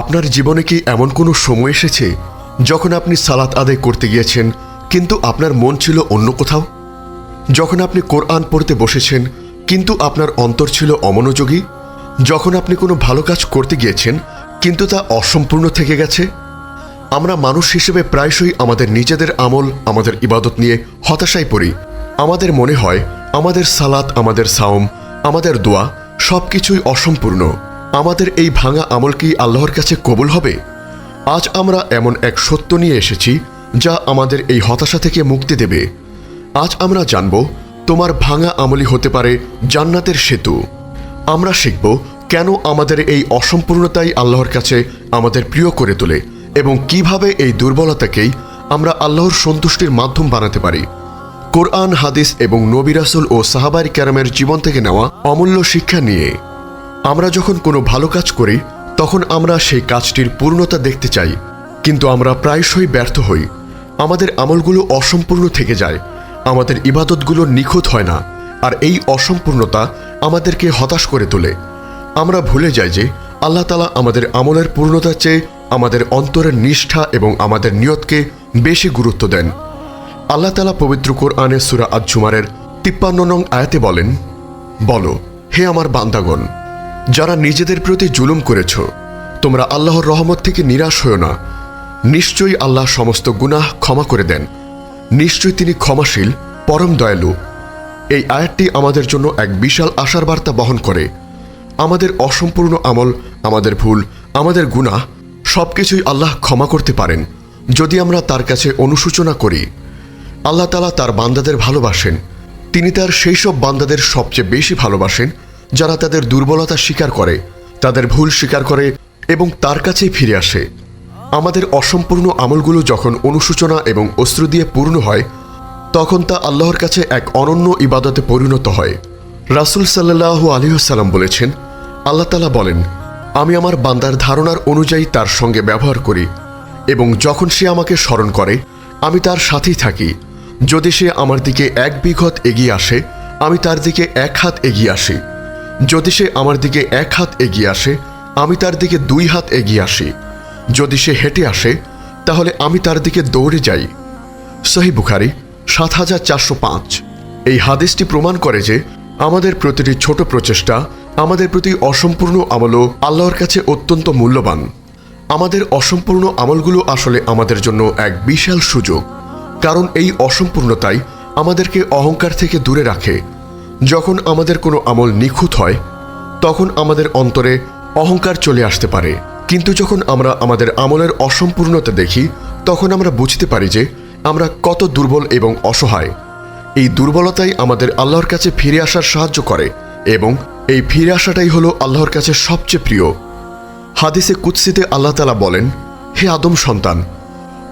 আপনার জীবনে কি এমন কোনো সময় এসেছে যখন আপনি সালাত আদায় করতে গিয়েছেন, কিন্তু আপনার মন ছিল অন্য কোথাও? যখন আপনি কোরআন পড়তে বসেছেন, কিন্তু আপনার অন্তর ছিল অমনোযোগী? যখন আপনি কোনো ভালো কাজ করতে গিয়েছেন, কিন্তু তা অসম্পূর্ণ থেকে গেছে? আমরা মানুষ হিসেবে প্রায়শই আমাদের নিজেদের আমল, আমাদের ইবাদত নিয়ে হতাশায় পড়ি। আমাদের মনে হয় আমাদের সালাত, আমাদের সাওম, আমাদের দোয়া সব কিছুই অসম্পূর্ণ। আমাদের এই ভাঙা আমল কি আল্লাহর কাছে কবুল হবে? আজ আমরা এমন এক সত্য নিয়ে এসেছি, যা আমাদের এই হতাশা থেকে মুক্তি দেবে। আজ আমরা জানব, তোমার ভাঙা আমলই হতে পারে জান্নাতের সেতু। আমরা শিখব কেন আমাদের এই অসম্পূর্ণতাই আল্লাহর কাছে আমাদের প্রিয় করে তোলে এবং কীভাবে এই দুর্বলতাকেই আমরা আল্লাহর সন্তুষ্টির মাধ্যম বানাতে পারি। কোরআন, হাদিস এবং নবিরাসুল ও সাহাবাই ক্যারামের জীবন থেকে নেওয়া অমূল্য শিক্ষা নিয়ে আমরা যখন কোনো ভালো কাজ করি, তখন আমরা সেই কাজটির পূর্ণতা দেখতে চাই। কিন্তু আমরা প্রায়শই ব্যর্থ হই। আমাদের আমলগুলো অসম্পূর্ণ থেকে যায়। আমাদের ইবাদতগুলো নিখুঁত হয় না। আর এই অসম্পূর্ণতা আমাদেরকে হতাশ করে তোলে। আমরা ভুলে যাই যে আল্লাহ তালা আমাদের আমলের পূর্ণতার চেয়ে আমাদের অন্তরের নিষ্ঠা এবং আমাদের নিয়তকে বেশি গুরুত্ব দেন। আল্লাহ তালা পবিত্র কোরআনে সুরা আজুমারের তিপ্পান্ন নং আয়াতে বলেন, বলো, হে আমার বান্দাগণ যারা নিজেদের প্রতি জুলুম করেছ, তোমরা আল্লাহর রহমত থেকে নিরাশ হও না। নিশ্চয়ই আল্লাহ সমস্ত গুনাহ ক্ষমা করে দেন। নিশ্চয়ই তিনি ক্ষমাশীল, পরম দয়ালু। এই আয়াতটি আমাদের জন্য এক বিশাল আশার বার্তা বহন করে। আমাদের অসম্পূর্ণ আমল, আমাদের ভুল, আমাদের গুনাহ, সবকিছুই আল্লাহ ক্ষমা করতে পারেন, যদি আমরা তার কাছে অনুশোচনা করি। আল্লাহ তালা তার বান্দাদের ভালোবাসেন। তিনি তার সেই সব বান্দাদের সবচেয়ে বেশি ভালোবাসেন যারা তাদের দুর্বলতা স্বীকার করে, তাদের ভুল স্বীকার করে এবং তার কাছেই ফিরে আসে। আমাদের অসম্পূর্ণ আমলগুলো যখন অনুশোচনা এবং অশ্রু দিয়ে পূর্ণ হয়, তখন তা আল্লাহর কাছে এক অনন্য ইবাদতে পরিণত হয়। রাসুল সাল্লাহু আলিহাল্লাম বলেছেন, আল্লাহ তালা বলেন, আমি আমার বান্দার ধারণার অনুযায়ী তার সঙ্গে ব্যবহার করি এবং যখন সে আমাকে স্মরণ করে, আমি তার সাথেই থাকি। যদি সে আমার দিকে এক বিঘত এগিয়ে আসে, আমি তার দিকে এক হাত এগিয়ে আসি। যদি সে আমার দিকে এক হাত এগিয়ে আসে, আমি তার দিকে দুই হাত এগিয়ে আসি। যদি সে হেঁটে আসে, তাহলে আমি তার দিকে দৌড়ে যাই। সহি বুখারি, সাত হাজার চারশো পাঁচ। এই হাদিসটি প্রমাণ করে যে আমাদের প্রতিটি ছোট প্রচেষ্টা, আমাদের প্রতি অসম্পূর্ণ আমলও আল্লাহর কাছে অত্যন্ত মূল্যবান। আমাদের অসম্পূর্ণ আমলগুলো আসলে আমাদের জন্য এক বিশাল সুযোগ। কারণ এই অসম্পূর্ণতাই আমাদেরকে অহংকার থেকে দূরে রাখে। যখন আমাদের কোনো আমল নিখুঁত হয়, তখন আমাদের অন্তরে অহংকার চলে আসতে পারে। কিন্তু যখন আমরা আমাদের আমলের অসম্পূর্ণতা দেখি, তখন আমরা বুঝতে পারি যে আমরা কত দুর্বল এবং অসহায়। এই দুর্বলতাই আমাদের আল্লাহর কাছে ফিরে আসার সাহায্য করে এবং এই ফিরে আসাটাই হলো আল্লাহর কাছে সবচেয়ে প্রিয়। হাদিসে কুৎসিতে আল্লাহ তালা বলেন, হে আদম সন্তান,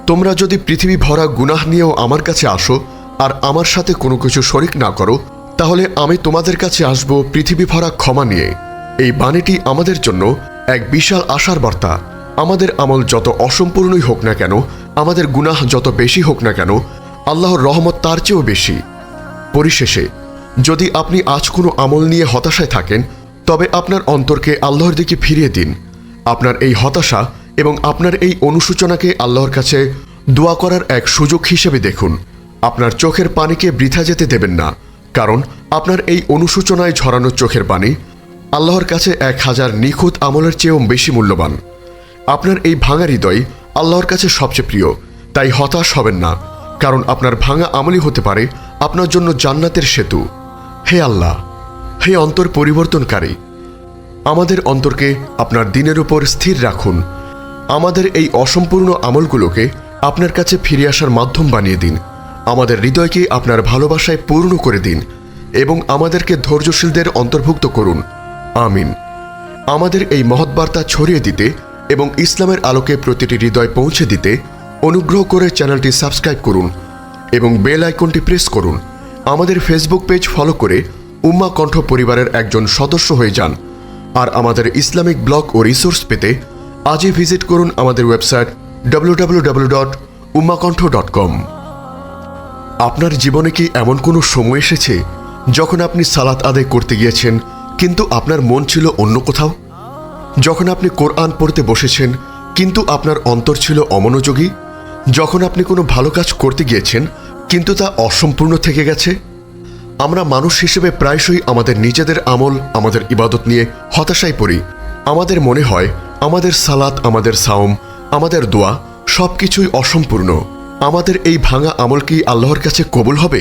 তোমরা যদি পৃথিবী ভরা গুনাহ নিয়েও আমার কাছে আসো আর আমার সাথে কোনো কিছু শরিক না করো তাহলে আমি তোমাদের কাছে আসব পৃথিবী ভরা ক্ষমা নিয়ে। এই বাণীটি আমাদের জন্য এক বিশাল আশার বার্তা। আমাদের আমল যত অসম্পূর্ণই হোক না কেন, আমাদের গুনাহ যত বেশি হোক না কেন, আল্লাহর রহমত তার চেয়েও বেশি। পরিশেষে, যদি আপনি আজ কোনো আমল নিয়ে হতাশায় থাকেন, তবে আপনার অন্তরকে আল্লাহর দিকে ফিরিয়ে দিন। আপনার এই হতাশা এবং আপনার এই অনুসূচনাকে আল্লাহর কাছে দোয়া করার এক সুযোগ হিসেবে দেখুন। আপনার চোখের পানিকে বৃথা যেতে দেবেন না। কারণ আপনার এই অনুসূচনায় ঝরানো চোখের পানি আল্লাহর কাছে এক হাজার নিখুঁত আমলের চেয়েও বেশি মূল্যবান। আপনার এই ভাঙা হৃদয় আল্লাহর কাছে সবচেয়ে প্রিয়, তাই হতাশ হবেন না, কারণ আপনার ভাঙা আমলই হতে পারে আপনার জন্য জান্নাতের সেতু। হে আল্লাহ, হে অন্তর পরিবর্তনকারী, আমাদের অন্তরকে আপনার দিনের উপর স্থির রাখুন। আমাদের এই অসম্পূর্ণ আমলগুলোকে আপনার কাছে ফিরে আসার মাধ্যম বানিয়ে দিন। আমাদের হৃদয়কে আপনার ভালোবাসায় পূর্ণ করে দিন এবং আমাদেরকে ধৈর্যশীলদের অন্তর্ভুক্ত করুন। আমিন। আমাদের এই মহৎ বার্তা ছড়িয়ে দিতে এবং ইসলামের আলোকে প্রতিটি হৃদয় পৌঁছে দিতে অনুগ্রহ করে চ্যানেলটি সাবস্ক্রাইব করুন এবং বেল আইকনটি প্রেস করুন। আমাদের ফেসবুক পেজ ফলো করে উম্মা কণ্ঠ পরিবারের একজন সদস্য হয়ে যান। আর আমাদের ইসলামিক ব্লগ ও রিসোর্স পেতে আজই ভিজিট করুন আমাদের ওয়েবসাইট www.ummakontho.com আপনার জীবনে কি এমন কোনো সময় এসেছে যখন আপনি সালাত আদায় করতে গিয়েছেন, কিন্তু আপনার মন ছিল অন্য কোথাও? যখন আপনি কোরআন পড়তে বসেছেন, কিন্তু আপনার অন্তর ছিল অমনোযোগী? যখন আপনি কোনো ভালো কাজ করতে গিয়েছেন, কিন্তু তা অসম্পূর্ণ থেকে গেছে? আমরা মানুষ হিসেবে প্রায়শই আমাদের নিজেদের আমল, আমাদের ইবাদত নিয়ে হতাশায় পড়ি। আমাদের মনে হয় আমাদের সালাত, আমাদের সাওম, আমাদের দোয়া সব কিছুই অসম্পূর্ণ। আমাদের এই ভাঙা আমল কি আল্লাহর কাছে কবুল হবে?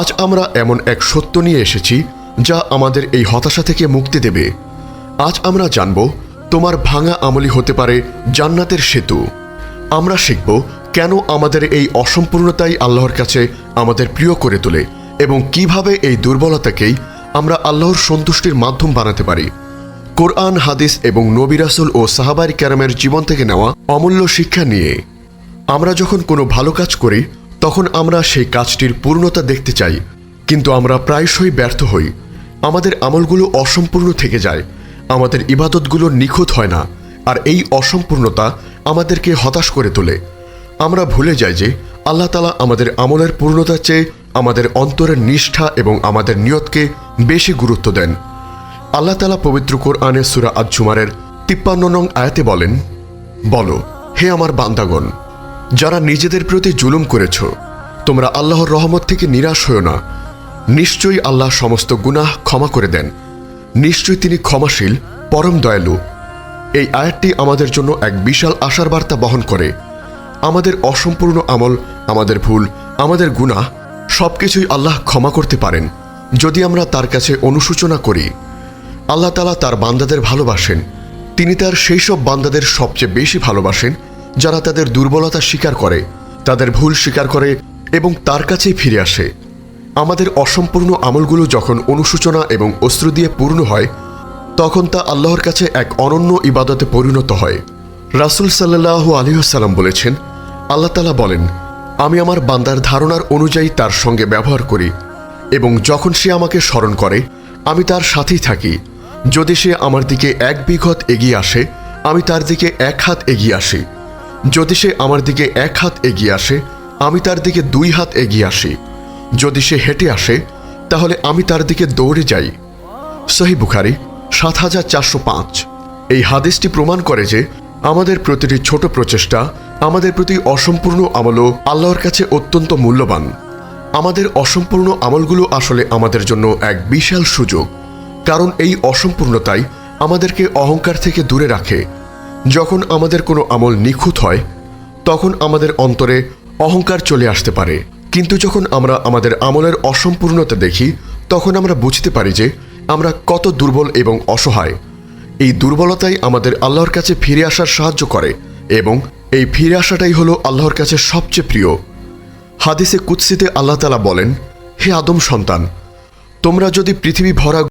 আজ আমরা এমন এক সত্য নিয়ে এসেছি, যা আমাদের এই হতাশা থেকে মুক্তি দেবে। আজ আমরা জানব, তোমার ভাঙা আমলই হতে পারে জান্নাতের সেতু। আমরা শিখব কেন আমাদের এই অসম্পূর্ণতাই আল্লাহর কাছে আমাদের প্রিয় করে তোলে এবং কীভাবে এই দুর্বলতাকেই আমরা আল্লাহর সন্তুষ্টির মাধ্যম বানাতে পারি। কোরআন, হাদিস এবং নবিরাসুল ও সাহাবাই ক্যারামের জীবন থেকে নেওয়া অমূল্য শিক্ষা নিয়ে আমরা যখন কোনো ভালো কাজ করি, তখন আমরা সেই কাজটির পূর্ণতা দেখতে চাই। কিন্তু আমরা প্রায়শই ব্যর্থ হই। আমাদের আমলগুলো অসম্পূর্ণ থেকে যায়। আমাদের ইবাদতগুলো নিখুঁত হয় না। আর এই অসম্পূর্ণতা আমাদেরকে হতাশ করে তোলে। আমরা ভুলে যাই যে আল্লাহ তালা আমাদের আমলের পূর্ণতার চেয়ে আমাদের অন্তরের নিষ্ঠা এবং আমাদের নিয়তকে বেশি গুরুত্ব দেন। আল্লাহ তালা পবিত্র কোরআনে সুরা আজুমারের তিপ্পান্ন নং আয়াতে বলেন, বলো, হে আমার বান্দাগণ যারা নিজেদের প্রতি জুলুম করেছ, তোমরা আল্লাহর রহমত থেকে নিরাশ হও না। নিশ্চয়ই আল্লাহ সমস্ত গুনাহ ক্ষমা করে দেন। নিশ্চয়ই তিনি ক্ষমাশীল, পরম দয়ালু। এই আয়াতটি আমাদের জন্য এক বিশাল আশার বার্তা বহন করে। আমাদের অসম্পূর্ণ আমল, আমাদের ভুল, আমাদের গুনাহ, সবকিছুই আল্লাহ ক্ষমা করতে পারেন, যদি আমরা তার কাছে অনুশোচনা করি। আল্লাহ তালা তার বান্দাদের ভালোবাসেন। তিনি তার সেই সব বান্দাদের সবচেয়ে বেশি ভালোবাসেন যারা তাদের দুর্বলতা স্বীকার করে, তাদের ভুল স্বীকার করে এবং তার কাছেই ফিরে আসে। আমাদের অসম্পূর্ণ আমলগুলো যখন অনুশোচনা এবং অশ্রু দিয়ে পূর্ণ হয়, তখন তা আল্লাহর কাছে এক অনন্য ইবাদতে পরিণত হয়। রাসুল সাল্লাহ আলিহাসাল্লাম বলেছেন, আল্লাহ তালা বলেন, আমি আমার বান্দার ধারণার অনুযায়ী তার সঙ্গে ব্যবহার করি এবং যখন সে আমাকে স্মরণ করে, আমি তার সাথেই থাকি। যদি সে আমার দিকে এক বিঘত এগিয়ে আসে, আমি তার দিকে এক হাত এগিয়ে আসি। যদি সে আমার দিকে এক হাত এগিয়ে আসে, আমি তার দিকে দুই হাত এগিয়ে আসি। যদি সে হেঁটে আসে, তাহলে আমি তার দিকে দৌড়ে যাই। সহি বুখারি, সাত হাজার চারশো পাঁচ। এই হাদিসটি প্রমাণ করে যে আমাদের প্রতিটি ছোট প্রচেষ্টা, আমাদের প্রতি অসম্পূর্ণ আমলও আল্লাহর কাছে অত্যন্ত মূল্যবান। আমাদের অসম্পূর্ণ আমলগুলো আসলে আমাদের জন্য এক বিশাল সুযোগ। কারণ এই অসম্পূর্ণতাই আমাদেরকে অহংকার থেকে দূরে রাখে। যখন আমাদের কোনো আমল নিখুঁত হয়, তখন আমাদের অন্তরে অহংকার চলে আসতে পারে। কিন্তু যখন আমরা আমাদের আমলের অসম্পূর্ণতা দেখি, তখন আমরা বুঝতে পারি যে আমরা কত দুর্বল এবং অসহায়। এই দুর্বলতাই আমাদের আল্লাহর কাছে ফিরে আসার সাহায্য করে এবং এই ফিরে আসাটাই হলো আল্লাহর কাছে সবচেয়ে প্রিয়। হাদিসে কুৎসিতে আল্লাহ তালা বলেন, হে আদম সন্তান, তোমরা যদি পৃথিবী ভরা